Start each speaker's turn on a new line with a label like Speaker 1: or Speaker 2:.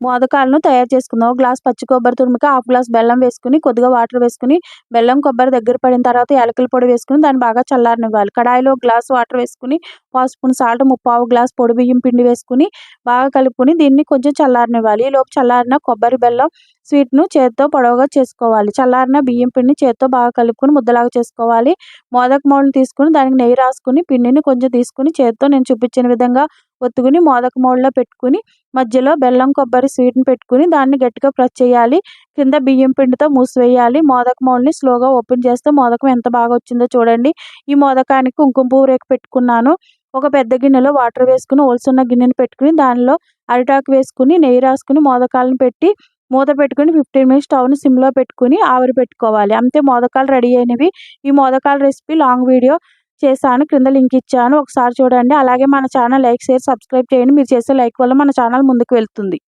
Speaker 1: మోదకాలను తయారు చేసుకుందాం. ఒక గ్లాస్ పచ్చి కొబ్బరి తురుముకి హాఫ్ గ్లాస్ బెల్లం వేసుకుని కొద్దిగా వాటర్ వేసుకుని బెల్లం కొబ్బరి దగ్గర పడిన తర్వాత యాలకుల పొడి వేసుకుని దాన్ని బాగా చల్లారనివ్వాలి. కడాయిలో ఒక గ్లాస్ వాటర్ వేసుకుని పావు స్పూన్ సాల్ట్ ముప్పావు గ్లాస్ పొడి బియ్యం పిండి వేసుకుని బాగా కలుపుకొని దీన్ని కొంచెం చల్లారనివ్వాలి. ఈలోపు చల్లారిన కొబ్బరి బెల్లం స్వీట్ను చేత్తో పొడవుగా చేసుకోవాలి. చల్లారిన బియ్యం పిండిని చేత్తో బాగా కలుపుకొని ముద్దలాగా చేసుకోవాలి. మోదక మౌల్ని తీసుకుని దానికి నెయ్యి రాసుకుని పిండిని కొంచెం తీసుకుని చేత్తో నేను చూపించిన విధంగా ఒత్తుకుని మోదక మోడ్లో పెట్టుకుని మధ్యలో బెల్లం కొబ్బరి స్వీట్ని పెట్టుకుని దాన్ని గట్టిగా ప్రెస్ చేయాలి. కింద బియ్యం పిండితో మూసివేయాలి. మోదక మోడ్ని స్లోగా ఓపెన్ చేస్తే మోదకం ఎంత బాగా వచ్చిందో చూడండి. ఈ మోదకానికి కుంకుమ పువ్వు రేకు పెట్టుకున్నాను. ఒక పెద్ద గిన్నెలో వాటర్ వేసుకుని ఒలుసున్న గిన్నెని పెట్టుకుని దానిలో అరిటాకు వేసుకుని నెయ్యి రాసుకుని మోదకాలను పెట్టి మూత పెట్టుకుని ఫిఫ్టీన్ మినిట్స్ స్టవ్ని సిమ్లో పెట్టుకుని ఆవిరి పెట్టుకోవాలి. అంతే మోదకాలు రెడీ అయినవి. ఈ మోదకాల రెసిపీ లాంగ్ వీడియో. చేశాను క్రింద లింక్ ఇచ్చాను. ఒకసారి చూడండి. అలాగే మన ఛానల్ లైక్ షేర్ సబ్స్క్రైబ్ చేయండి. మీరు చేసే లైక్ వల్ల మన ఛానల్ ముందుకు వెళ్తుంది.